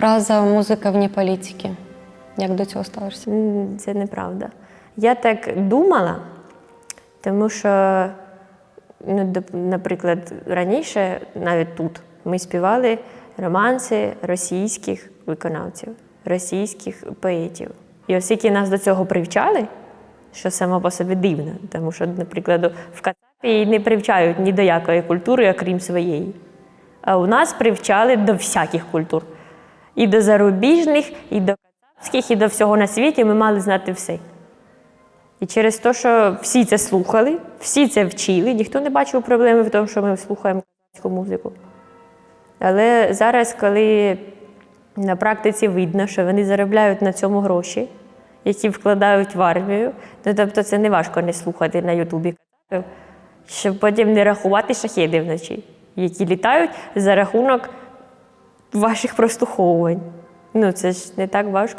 Фраза музика вне політики. Як до цього ставишся? Це неправда. Я так думала, тому що, ну, наприклад, раніше, навіть тут, ми співали романси російських виконавців, російських поетів. І оскільки нас до цього привчали, що само по собі дивно, тому що, наприклад, в Кацапі не привчають ні до якої культури, окрім своєї. А у нас привчали до всяких культур. І до зарубіжних, і до кацапських, і до всього на світі ми мали знати все. І через те, що всі це слухали, всі це вчили, ніхто не бачив проблеми в тому, що ми слухаємо кацапську музику. Але зараз, коли на практиці видно, що вони заробляють на цьому гроші, які вкладають в армію, ну тобто це не важко не слухати на Ютубі щоб потім не рахувати шахеди вночі, які літають за рахунок ваших прослуховувань. Ну, це ж не так важко.